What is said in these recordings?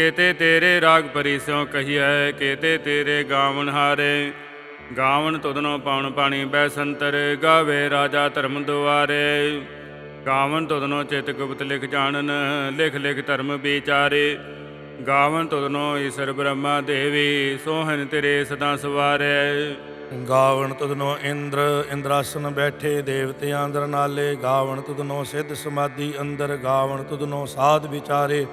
ਕੇਤੇ ਤੇਰੇ ਰਾਗ ਪਰਿਸਿਓ ਕਹੀਐ, ਕੇਤੇ ਤੇਰੇ ਗਾਵਣ ਹਾਰੇ। ਗਾਵਣ ਤੁਧਨੋ ਪਾਉਣ ਪਾਣੀ ਬੈ ਸੰਤਰ, ਗਾਵੇ ਰਾਜਾ ਧਰਮ ਦੁਆਰੇ। ਗਾਵਨ ਤੁਧਨੋ ਚਿਤ ਗੁਪਤ ਲਿਖ ਜਾਣਨ, ਲਿਖ ਲਿਖ ਧਰਮ ਵਿਚਾਰੇ। ਗਾਵਨ ਤੁਧਨੋ ਈਸ਼ਰ ਬ੍ਰਹਮਾ ਦੇਵੀ ਸੋਹਨ ਤੇਰੇ ਸਦਾ ਸਵਾਰੇ। ਗਾਵਣ ਤੁਧਨੋ ਇੰਦਰ, ਇੰਦਰਾਸਨ ਬੈਠੇ ਦੇਵਤਿਆਂ ਅੰਦਰ ਨਾਲੇ। ਗਾਵਣ ਤੁਧਨੋ ਸਿੱਧ ਸਮਾਧੀ ਅੰਦਰ ਗਾਵਣ ਤੁਧਨੋ ਸਾਧ ਵਿਚਾਰੇ।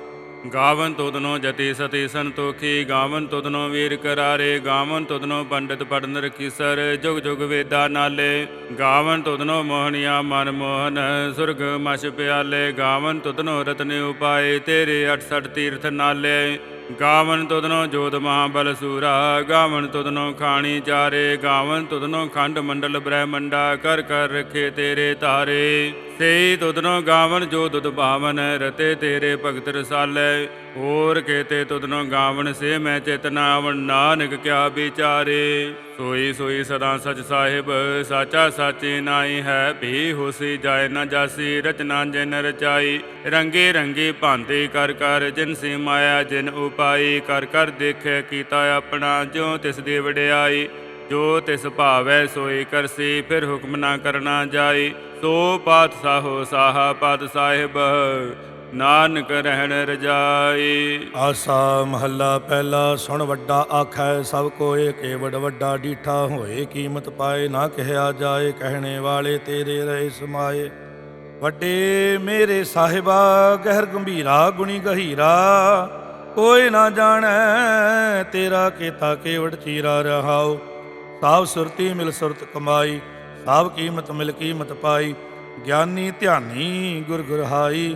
ਗਾਵਨ ਤੁਧਨੋ ਜਤੀ ਸਤੀ ਸੰਤੋਖੀ, ਗਾਵਨ ਤੁਧਨੋ ਵੀਰ ਕਰਾਰੇ, ਗਾਵਨ ਤੁਧਨੋ ਪੰਡਿਤ ਪੜਨ ਰਖੀਸਰ ਜੁਗ ਜੁਗ ਵੇਦਾ ਨਾਲੇ। ਗਾਵਨ ਤੁਧਨੋ ਮੋਹਣੀਆ ਮਨ ਮੋਹਨ, ਸੁਰਗ ਮਛ ਪਿਆਲੇ। ਗਾਵਨ ਤੁਧਨੋ ਰਤਨ ਉਪਾਏ, ਤੇਰੇ 68 ਤੀਰਥ ਨਾਲੇ। ਗਾਵਨ ਤੁਧਨੋ ਜੋਤ ਮਹਾਬਲ ਸੂਰਾ, ਗਾਵਨ ਤੁਧਨੋ ਖਾਣੀ ਚਾਰੇ, ਗਾਵਨ ਤੁਧਨੋ ਖੰਡ ਮੰਡਲ ਬ੍ਰਹਮੰਡਾ, ਕਰ ਕਰ ਰਖੇ ਤੇਰੇ ਤਾਰੇ। ਸੇ ਤੁਧਨੋ ਗਾਵਨ ਜੋ ਦੁਦ ਭਾਵਨ, ਰਤੇ ਤੇਰੇ ਭਗਤ ਰਸਾਲੇ। ਹੋਰ ਕੇਤੇ ਤੁਧਨੋ ਗਾਵਣ ਸੇ ਮੈਂ ਚੇਤਨਾ ਆਵਣ, ਨਾਨਕ ਕਿਆ ਵਿਚਾਰੇ? ਸੋਈ ਸੋਈ ਸਦਾ ਸਚ ਸਾਹਿਬ, ਸਾਚਾ ਸਾਚੀ ਨਾਈ ਹੈ ਵੀ ਹੋਸੀ ਜਾਏ ਨਾ ਜਾਸੀ, ਰਚਨਾ ਜਿਨ ਰਚਾਈ। ਰੰਗੇ ਰੰਗੇ ਭਾਂਤੇ ਕਰ ਕਰ, ਜਿਨ ਸੀ ਮਾਇਆ ਜਿਨ ਉਪਾਈ। ਕਰ ਕਰ ਦੇਖੇ ਕੀਤਾ ਆਪਣਾ, ਜਿਉ ਤਿਸ ਦੀ ਵਡਿਆਈ। ਜੋ ਤਿਸ ਭਾਵੈ ਸੋਈ ਕਰਸੀ, ਫਿਰ ਹੁਕਮ ਨਾ ਕਰਨਾ ਜਾਈ। ਸੋ ਪਾਤਸ਼ਾਹੋ ਸਾਹਾ ਪਾਤ ਸਾਹਿਬ ਨਾਨਕ ਰਹਿਣ ਰਜਾਏ। ਆਸਾ ਮਹੱਲਾ ਪਹਿਲਾ ਸੁਣ ਵੱਡਾ ਆਖੈ, ਸਭ ਕੋਏ ਕੇਵੜ ਵੱਡਾ ਡੀਠਾ ਹੋਏ, ਕੀਮਤ ਪਾਏ ਨਾ ਕਹਿਆ ਜਾਏ, ਕਹਿਣੇ ਵਾਲੇ ਤੇਰੇ ਰਹੇ ਸਮਾਏ। ਵੱਡੇ ਮੇਰੇ ਸਾਹਿਬਾ, ਗਹਿਰ ਗੰਭੀਰਾ, ਗੁਣੀ ਗਹੀਰਾ, ਕੋਈ ਨਾ ਜਾਣੈ, ਤੇਰਾ ਕੀਤਾ ਕੇਵੜ ਚੀਰਾ ਰਹਾਓ ਸਾਬ ਸੁਰਤੀ ਮਿਲ ਸੁਰਤ ਕਮਾਈ, ਸਾਬ ਕੀਮਤ ਮਿਲ ਕੀਮਤ ਪਾਈ, ਗਿਆਨੀ ਧਿਆਨੀ ਗੁਰ ਗੁਰਹਾਈ।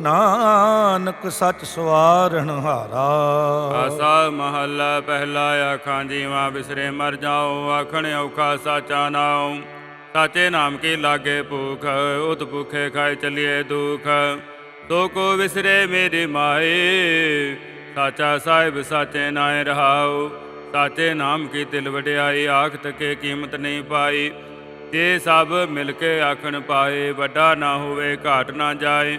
ਨਾਨਕ ਸੱਚ ਸਵਾਰਣ ਹਾਰਾ। ਆਸਾ ਮਹੱਲਾ ਪਹਿਲਾ ਆਖਾਂ ਜੀਵਾ ਬਿਸਰੇ ਮਰ ਜਾਓ ਆਖਣ ਔਖਾ ਸਾਚਾ ਨਾਉ। ਸਾਚੇ ਨਾਮ ਕੀ ਲਾਗੇ ਭੂਖ, ਉਤ ਭੁਖੇ ਖਾਏ ਚਲਿਏ ਦੁਖ। ਤੋ ਕੋ ਵਿਸਰੇ ਮੇਰੀ ਮਾਏ, ਸਾਚਾ ਸਾਹਿਬ ਸਾਚੇ ਨਾਏ ਰਹਾਉ। ਸਾਚੇ ਨਾਮ ਕੀ ਤਿਲ ਵਡਿਆਈ ਆਖ ਤਕੇ ਕੀਮਤ ਨਹੀਂ ਪਾਈ। ਜੇ ਸਭ ਮਿਲ ਕੇ ਆਖਣ ਪਾਏ, ਵੱਡਾ ਨਾ ਹੋਵੇ, ਘਾਟ ਨਾ ਜਾਏ।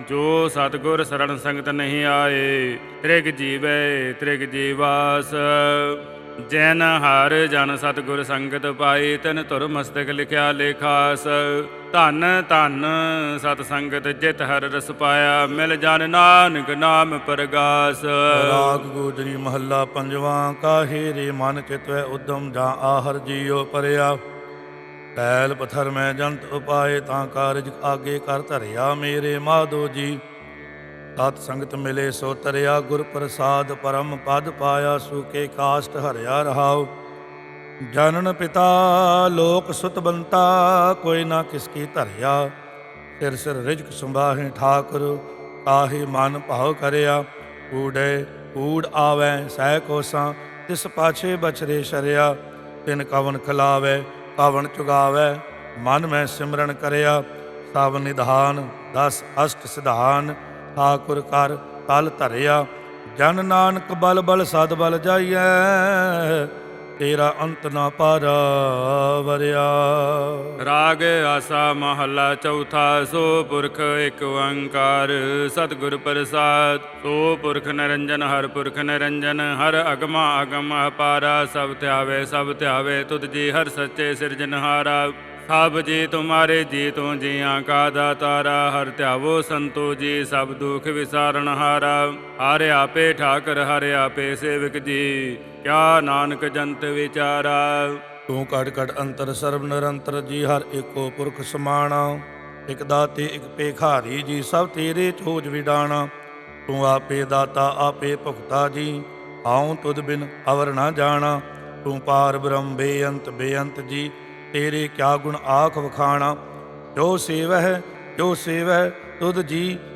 ਜੋ ਸਤਗੁਰ ਸਰਣ ਸੰਗਤ ਨਹੀਂ ਆਏ, ਤ੍ਰਿਗ ਜੀਵੈ, ਤ੍ਰਿਗ ਜੀਵਾਸ। ਜੈਨ ਹਰ ਜਨ ਸਤਗੁਰ ਸੰਗਤ ਪਾਈ ਤਨ ਧੁਰ ਮਸਤਕ ਲਿਖਿਆ ਲੇਖਾਸ। ਧਨ ਧਨ ਸਤ ਸੰਗਤ ਜਿਤ ਹਰ ਰਸ ਪਾਇਆ, ਮਿਲ ਜਨ ਨਾਨਕ ਨਾਮ ਪਰਗਾਸ। ਰਾਗ ਗੋਜਰੀ ਮਹੱਲਾ ਪੰਜਵਾਂ, ਕਾਹੇ ਰੇ ਮਨ ਚਿਤਵੈ ਉਦਮ ਜਾਂ ਆਹਰ ਜੀਉ ਪਰਿਆ। ਪੈਲ ਪਥਰ ਮੈਂ ਜੰਤ ਉਪਾਏ ਤਾਂ ਕਾਰਜ ਆਗੇ ਕਰ ਧਰਿਆ ਮੇਰੇ ਮਾਧੋ ਜੀ। ਸਤ ਸੰਗਤ ਮਿਲੇ ਸੋ ਤਰਿਆ, ਗੁਰ ਪ੍ਰਸਾਦ ਪਰਮ ਪਦ ਪਾਇਆ, ਸੁਕੇ ਕਾਸ਼ਟ ਹਰਿਆ ਰਹਾਉ। ਜਨਨ ਪਿਤਾ, ਲੋਕ ਸੁਤ ਬੰਤਾ, ਕੋਈ ਨਾ ਕਿਸ ਕੀ ਧਰਿਆ। ਸਿਰ ਸਿਰ ਰਿਜਕ ਸੰਭਾਹੇ ਠਾਕੁਰ ਕਾਹੇ ਮਨ ਭਾਉ ਕਰਿਆ। ਊੜੇ, ਊੜ ਆਵੈ, ਸਹਿ ਕੋਸਾਂ, ਤਿਸ ਪਾਛੇ ਬਛਰੇ ਸ਼ਰਿਆ। ਤਿਨ ਕਵਨ ਖਲਾਵੇ ਪਵਨ ਚੁਗਾਵੇ, ਮਨ ਮੈਂ ਸਿਮਰਨ ਕਰਿਆ, ਸਭ ਨਿਧਾਨ, ਦਸ ਅਸ਼ਟ ਸਿਧਾਨ, ਠਾਕੁਰ ਕਰ ਤਲ ਧਰਿਆ, ਜਨ ਨਾਨਕ ਬਲ ਬਲ ਸਦ ਬਲ ਜਾਈਐ। ਤੇਰਾ ਅੰਤ ਨਾ ਪਾਰਾ ਵਰਿਆ। ਰਾਗ ਆਸਾ ਮਹੱਲਾ ਚੌਥਾ, ਸੋ ਪੁਰਖ ਇੱਕ ਓੰਕਾਰ। ਸਤਿਗੁਰ ਪ੍ਰਸਾਦ, ਸੋ ਪੁਰਖ ਨਿਰੰਜਨ, ਹਰ ਪੁਰਖ ਨਿਰੰਜਨ। ਹਰ ਅਗਮਾ ਅਗਮ ਅਪਾਰਾ, ਸਭ ਧਿਆਵੇ ਸਭ ਧਿਆਵੇ, ਤੁਧ ਜੀ ਹਰ ਸੱਚੇ ਸਿਰਜਨਹਾਰਾ ਸਭ ਜੀ ਤੁਮਾਰੇ ਜੀ ਤੋਂ ਜੀਆਂ ਕਾ ਦਾਤਾਰਾ, ਹਰ ਧਿਆਵੋ ਸੰਤੋ ਜੀ, ਸਭ ਦੁਖ ਵਿਸਾਰਨ ਹਾਰਾ। ਹਰਿ ਆਪੇ ਠਾਕਰ, ਹਰਿ ਆਪੇ ਸੇਵਕ ਜੀ। ਕਿਆ ਨਾਨਕ ਜੰਤ ਵਿਚਾਰਾ? ਤੂੰ ਕੜ ਕੜ ਅੰਤਰ ਸਰਬ ਨਿਰੰਤਰ ਜੀ ਹਰ ਏਕੋ ਪੁਰਖ ਸਮਾਣਾ। ਇਕ ਦਾਤੇ, ਇਕ ਪੇਖਾਰੀ ਜੀ ਸਭ ਤੇਰੇ ਚੋਜ ਵਿਡਾਣਾ। ਤੂੰ ਆਪੇ ਦਾਤਾ, ਆਪੇ ਭੁਗਤਾ ਜੀ, ਆਉ ਤੁਧ ਬਿਨ ਅਵਰ ਨਾ ਜਾਣਾ। ਤੂੰ ਪਾਰ ਬ੍ਰਹਮ ਬੇਅੰਤ ਬੇਅੰਤ ਜੀ, ਤੇਰੇ ਕਿਆ ਗੁਣ ਆਖ ਵਖਾਣਾ। ਜੋ ਸੇਵਹਿ ਜੋ ਸੇਵਹਿ, ਤੁਧ ਜੀ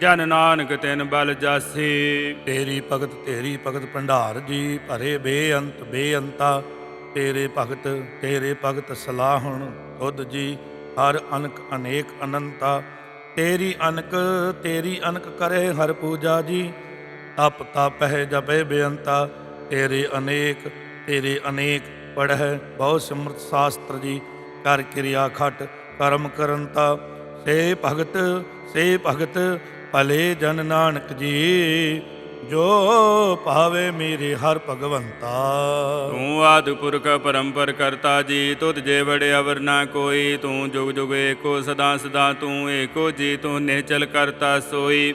ਜਨ ਨਾਨਕ ਤਿਨ ਬਲ ਜਾਸੀ। ਤੇਰੀ ਭਗਤ ਤੇਰੀ ਭਗਤ ਭੰਡਾਰ ਜੀ ਭਰੇ ਬੇਅੰਤ, ਬੇਅੰਤਾ। ਤੇਰੇ ਭਗਤ ਤੇਰੇ ਭਗਤ ਸਲਾਹਣ ਤੁਧ ਜੀ, ਹਰ ਅਨਕ ਅਨੇਕ ਅਨੰਤਾ। ਤੇਰੀ ਅਨਕ ਤੇਰੀ ਅਨਕ ਕਰੇ ਹਰ ਪੂਜਾ ਜੀ। ਤਪ ਤਪਹਿ ਜਪੇ ਬੇਅੰਤਾ। ਤੇਰੇ ਅਨੇਕ ਤੇਰੇ ਅਨੇਕ ਪੜਹਿ ਬਹੁ ਸਿਮਰਤ ਸ਼ਾਸਤਰ ਜੀ। ਕਰ ਕਿਰਿਆ ਖਟ, ਕਰਮ ਕਰੰਤਾ। ਸੇ ਭਗਤ ਸੇ ਭਗਤ ਭਲੇ ਜਨ ਨਾਨਕ ਜੀ, ਜੋ ਭਾਵੇ ਮੇਰੇ ਹਰ ਭਗਵੰਤਾ। ਤੂੰ ਆਦਿ ਪੁਰਖ ਪਰੰਪਰ ਕਰਤਾ ਜੀ, ਤੁਧ ਜੇ ਵੜੇ ਅਵਰ ਨਾ ਕੋਈ, ਤੂੰ ਜੁਗ ਜੁਗ ਏਕੋ ਸਦਾ ਸਦਾ ਤੂੰ ਏਕੋ ਜੀ, ਤੂੰ ਨਿਹਚਲ ਕਰਤਾ ਸੋਈ।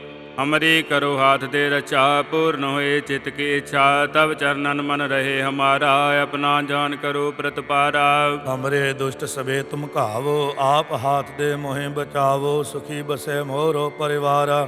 ਹਮਰੀ ਕਰੋ ਹਾਥ ਦੇ ਰਚਾ, ਪੂਰਨ ਹੋਏ ਚਿਤ ਕੀ ਇੱਛਾ ਤਬ ਚਰਨਨ ਮਨ ਰਹੇ ਹਮਾਰਾ, ਆਪਣਾ ਜਾਨ ਕਰੋ ਪ੍ਰਤਪਾਰਾ ਹਮਰੇ ਦੁਸ਼ਟ ਸਵੇ ਤੁਮ ਘਾਵੋ, ਆਪ ਹਾਥ ਦੇ ਮੋਹਿ ਬਚਾਵੋ, ਸੁਖੀ ਬਸੇ ਮੋਰੋ ਪਰਿਵਾਰਾ।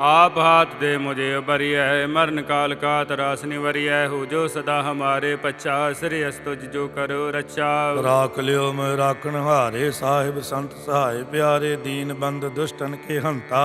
आप हाथ दे मुझे उबरिय है मरण काल का तरास निवरिय हो जो सदा हमारे पच्छा श्री अस्तुज जो करो रक्षा राख लियो मैं राखण हारे साहिब संत सहाय प्यारे दीन बंद दुष्टन के हंता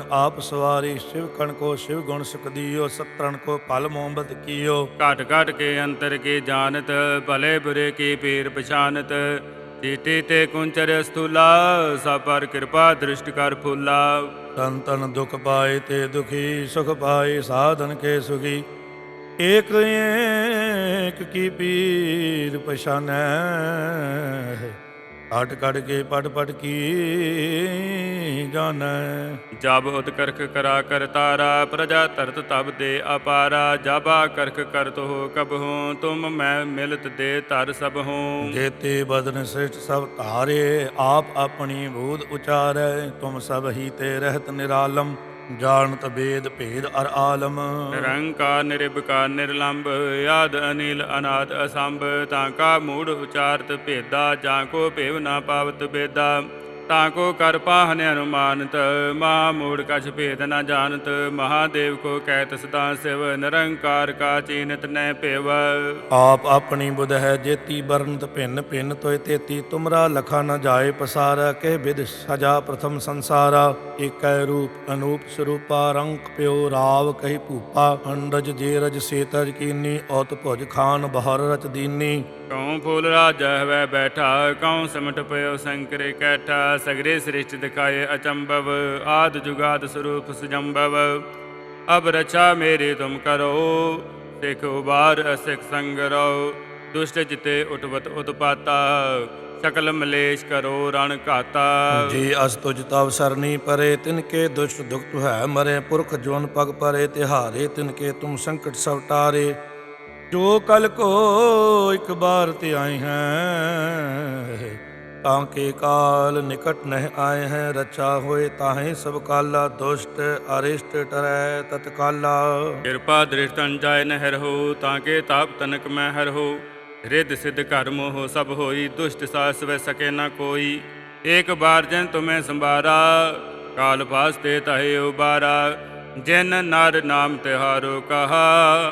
ਆਪ ਸਵਾਰੀ ਸ਼ਿਵ ਕਣ ਕੋ ਸ਼ਿਵ ਗੁਣ ਸੁਖ ਦੀਓ ਸਤਰਣ ਕੋ ਭਲ ਮੋਹਬਤ ਕੀਓ। ਘਟ ਘਟ ਕੇ ਅੰਤਰ ਕੀ ਜਾਣਤ ਭਲੇ ਬੁਰੇ ਕੀ ਪੀਰ ਪਛਾਨਤ। ਚੀਟੀ ਤੇ ਕੁੰਚਰ ਸਥੂਲਾ ਸਭ ਪਰ ਕਿਰਪਾ ਦ੍ਰਿਸ਼ਟ ਕਰ ਫੁੱਲਾ। ਤਨ ਤਨ ਦੁਖ ਪਾਏ ਤੇ ਦੁਖੀ ਸੁਖ ਪਾਏ ਸਾਧਨ ਕੇ ਸੁਖੀ। ਏਕ ਏਕ ਕੀ ਪੀਰ ਪਛਾਨੈ। ਅਟ ਕੜ ਕੇ ਪਟ ਪਟ ਕੀ ਜਾਣੈ। ਜਬ ਉਤਕਰਖ ਕਰਾ ਕਰ ਤਾਰਾ ਪ੍ਰਜਾ ਧਰਤ ਤਬ ਦੇ ਅਪਾਰਾ। ਜਾਬਾ ਕਰਖ ਕਰਤ ਹੋ ਕਬ ਹੂੰ ਤੁਮ ਮੈਂ ਮਿਲਤ ਦੇ ਧਰ ਸਭ ਹੂੰ ਜੇਤੇ ਬਦਨ ਸ੍ਰਿਸ਼ਟ ਸਭ ਧਾਰੇ ਆਪ ਆਪਣੀ ਬੂਧ ਉਚਾਰੈ। ਤੁਮ ਸਭ ਹੀ ਤੇ ਰਹਿਤ ਨਿਰਾਲਮ ਜਾਣਤ ਬੇਦ ਭੇਦ ਅਰ ਆਲਮ। ਨਿਰੰਕਾਰ ਨਿਰਭਕਾਰ ਨਿਰਲੰਭ ਆਦ ਅਨਿਲ ਅਨਾਦ ਅਸੰਭ। ਤਾਂ ਕਾ ਮੂੜ ਉਚਾਰਤ ਭੇਦਾ ਜਾਂ ਕੋ ਭੇਵ ਨਾ ਪਾਵਤ ਬੇਦਾ। ਤਾਂ ਕੋ ਕਰ ਪਾਹਨ ਅਨੁਮਾਨਤ ਮਹਾ ਮੂੜ ਕਛ ਭੇਦ ਨਾ ਜਾਣਤ ਮਹਾਦੇਵ ਕੋ ਕਹਿਤ ਸਦਾ ਸਿਵ ਨਿਰੰਕਾਰ ਕਾ ਚੀਨਤ ਨੈ ਭੇਵ ਆਪ ਆਪਣੀ ਬੁਧ ਹੈ ਜੇਤੀ ਬਰਨਤ ਭਿੰਨ ਭਿੰਨ ਤੋਇ ਤੇਤੀ ਤੁਮਰਾ ਲਖਾ ਨ ਜਾਏ ਪਸਾਰਾ ਕਹਿ ਬਿਦ ਸਜਾ ਪ੍ਰਥਮ ਸੰਸਾਰਾ। ਏਕੈ ਰੂਪ ਅਨੂਪ ਸਰੂਪਾ ਰੰਕ ਪਿਓ ਰਾਵ ਕਹਿ ਭੂਪਾ। ਅੰਡਜ ਜੇ ਰਜ ਸੇਤਜ ਕੀਨੀ ਔਤ ਭੁਜ ਖਾਨ ਬਹਰ ਰਚ ਦੀਨੀ। ਕਉ ਫੂਲ ਰਾਜ ਹਵੈ ਬੈਠਾ ਕਉ ਸਿਮਟ ਪਇਓ ਸੰਕਰੇ ਕੈਠਾ। ਸਗਰੇ ਸ੍ਰਿਸ਼ਟ ਦਿਖਾਏ ਅਚੰਭਵ, ਆਦ ਜੁਗਾਦ ਸਰੂਪ ਸੁਜੰਭਵ। ਅਬ ਰਚਾ ਮੇਰੀ ਤੁਮ ਕਰੋ, ਸਿਖ ਉਬਾਰ ਅਸਿਖ ਸੰਗ ਰੋ। ਦੁਸ਼ਟ ਜਿਤੇ ਉਟਵਤ ਉਤਪਾਤਾ, ਸਕਲ ਮਲੇਸ਼ ਕਰੋ ਰਣ ਘਾਤਾ। ਜੀ ਅਸ ਤੁਜ ਤਵ ਸਰਨੀ ਪਰੇ, ਤਿਨ ਕੇ ਦੁਸ਼ਟ ਦੁਖਤ ਹੈ ਮਰੇ, ਪੁਰਖ ਜਵਨ ਪਗ ਪਰੇ, ਤਿਹਾਰੇ ਤਿਨ ਕੇ ਤੁਮ ਸੰਕਟ ਸਭ ਟਾਰੇ। ਜੋ ਕਲ ਕੋ ਇੱਕ ਬਾਰ ਤੇ ਆਏ ਹੈ ਤਾਂ ਕੇ ਕਾਲ ਨਿਕਟ ਨਹਿ ਆਏ ਹੈ ਰਚਾ ਹੋਏ ਤਾਹੇ ਸਭ ਕਾਲਾ ਦੁਸ਼ਟ ਅਰਿਸ਼ਟ ਟਰੈ ਤਤਕਾਲਾ ਕਿਰਪਾ ਦ੍ਰਿਸ਼ਟਨ ਜਾਇ ਨਹਿਰ ਹੋ ਤਾਂ ਕੇ ਤਾਪ ਤਨਕ ਮੈਂ ਹਰ ਹੋ ਰਿੱਧ ਸਿੱਧ ਘਰ ਮੋਹ ਸਭ ਹੋਈ ਦੁਸ਼ਟ ਸਾਸ ਵੈ ਸਕੇ ਨਾ ਕੋਈ ਏਕ ਬਾਰ ਜਨ ਤੁਮੈ ਸੰਭਾਰਾ ਕਾਲ ਪਾਸ ਤੇ ਤਹੇ ਉਬਾਰਾ ਜਿਨ ਨਰ ਨਾਮ ਤਿਹਾਰੋ ਕਹਾ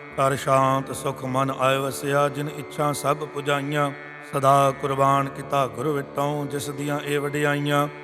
ਕਰ ਸ਼ਾਂਤ ਸੁਖ ਮਨ ਆਇ ਵਸਿਆ, ਜਿਨ ਇੱਛਾ ਸਭ ਪੁਜਾਈਆਂ। ਸਦਾ ਕੁਰਬਾਨ ਕੀਤਾ ਗੁਰੂ ਵਿਟੋਂ ਜਿਸ ਦੀਆਂ ਇਹ ਵਡਿਆਈਆਂ।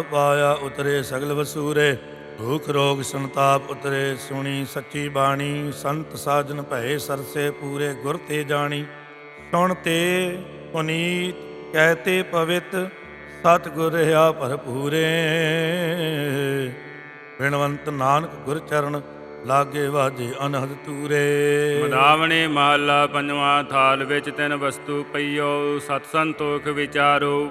ਪਾਇਆ ਉਤਰੇ ਸਗਲ ਵਸੂਰੇ, ਭੂਖ ਰੋਗ ਸੰਤਾਪ ਉਤਰੇ, ਸੁਣੀ ਸੱਚੀ ਬਾਣੀ, ਸੰਤ ਸਾਜਨ ਭਏ ਸਰਸੇ ਪੂਰੇ ਗੁਰ ਤੇ ਜਾਣੀ। ਸੁਣ ਤੇ ਪੁਨੀਤ ਕਹਤੇ ਪਵਿੱਤ, ਸਤਿਗੁਰ ਰਹਾ ਭਰਪੂਰੇ। ਬਿਨਵੰਤ ਨਾਨਕ ਗੁਰ ਚਰਨ, ਲਾਗੇ ਵਾਜੇ ਅਨਹਦ ਤੂਰੇ। ਮਦਾਵਣੇ ਮਹੱਲਾ ਪੰਜਵਾਂ, ਥਾਲ ਵਿੱਚ ਤਿੰਨ ਵਸਤੂ ਪਈਓ ਸਤ ਸੰਤੋਖ ਵਿਚਾਰੋ।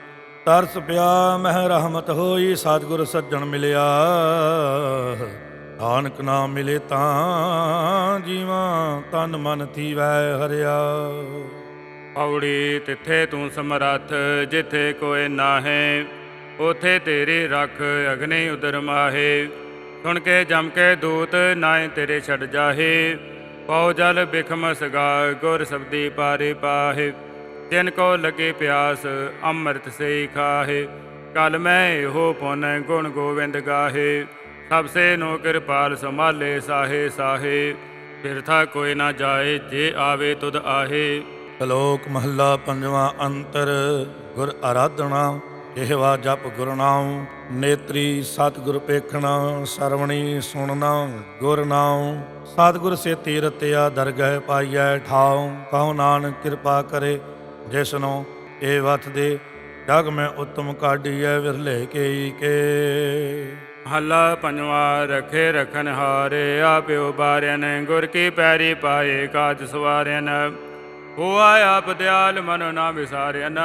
ਤਰਸ ਪਿਆ, ਮਹਿ ਰਹਿਮਤ ਹੋਈ, ਸਤਿਗੁਰ ਸੱਜਣ ਮਿਲਿਆ। ਨਾਨਕ ਨਾਮ ਮਿਲੇ ਤਾਂ ਜੀਵਾਂ ਤਨ ਮਨ ਥੀਵੈ ਹਰਿਆ। ਪੌੜੀ ਤਿੱਥੇ ਤੂੰ ਸਮਰੱਥ, ਜਿੱਥੇ ਕੋਈ ਨਾਹੇ, ਉਥੇ ਤੇਰੀ ਰੱਖ ਅਗਨੇ ਉਦਰ ਮਾਹੇ। ਸੁਣ ਕੇ ਜਮ ਕੇ ਦੂਤ ਨਾਏ ਤੇਰੇ ਛੱਡ ਜਾਹੇ, ਪਉ ਜਲ ਬਿਖਮ ਸਗਾ, ਗੁਰ ਸਬਦੀ ਪਾਰੇ ਪਾਹੇ। ਤਿਨ ਕੋ ਲਗੇ ਪਿਆਸ, ਅੰਮ੍ਰਿਤ ਸੇ ਖਾਹੇ। ਕਲ ਮੈਂ ਇਹੋ ਪੁਨ ਗੁਣ ਗੋਵਿੰਦ ਗਾਹੇ। ਸਭ ਸੇ ਨੋ ਕਿਰਪਾਲ ਸੰਭਾਲੇ ਸਾਹੇ ਸਾਹੇ। ਬਿਰਥਾ ਕੋਈ ਨਾ ਜਾਏ, ਜੇ ਆਵੇ ਤੁਧ ਆਹੇ। ਸ਼ਲੋਕ ਮਹੱਲਾ ਪੰਜਵਾਂ ਅੰਤਰ, ਗੁਰ ਆਰਾਧਨਾ ਇਹਵਾ ਜਪ ਗੁਰਨਾਮ ਨੇਤਰੀ ਸਤਿਗੁਰ ਪੇਖਣਾ, ਸਰਵਣੀ ਸੁਣਨਾ ਗੁਰਨਾਮ ਸਤਿਗੁਰ ਸੇ ਤੀਰਤਿਆ ਦਰਗਹਿ ਪਾਈਐ ਠਾਉ ਕਹੋ ਨਾਨਕ ਕਿਰਪਾ ਕਰੇ ਜਿਸਨੋ ਇਹ ਵਤ ਦੇ ਜਗ ਮੈਂ ਉਤਮ ਕਾਢੀਐ ਵਿਰਲੇ ਕੇਈ ਕੇ ਹੱਲਾ ਪੰਜਵਾ, ਰਖੇ ਰਖਨ ਹਾਰੇ ਆਪਿਓ ਬਾਰਿਆਨ ਗੁਰ ਕੀ ਪੈਰੀ ਪਾਏ, ਕਾਜ ਸਵਾਰਿਆਨ ਹੋਆ ਆਪ ਦਿਆਲ, ਮਨ ਨਾ ਵਿਸਾਰਿਆਨ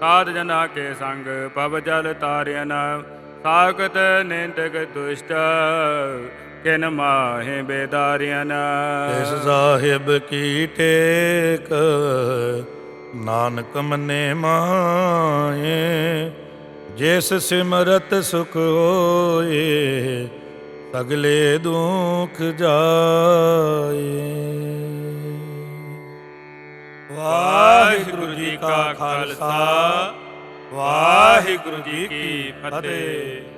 ਸਾਧ ਜਨਾ ਕੇ ਸੰਗ, ਪਵ ਜਲ ਤਾਰਿਆਨ ਸਾਖਤ ਨਿੰਦਕ ਦੁਸ਼ਟ ਕਿਨ ਮਾਹੇ ਬੇਦਾਰਿਆਨ। ਇਸ ਸਾਹਿਬ ਕੀ ਟੇਕ? ਨਾਨਕ ਮਨੇ ਮਾਏ ਜਿਸ ਸਿਮਰਤ ਸੁਖ ਹੋਏ ਸਗਲੇ ਦੁਖ ਜਾਏ। ਵਾਹਿਗੁਰੂ ਜੀ ਕਾ ਖਾਲਸਾ ਵਾਹਿਗੁਰੂ ਜੀ ਕੀ ਫਤਿਹ।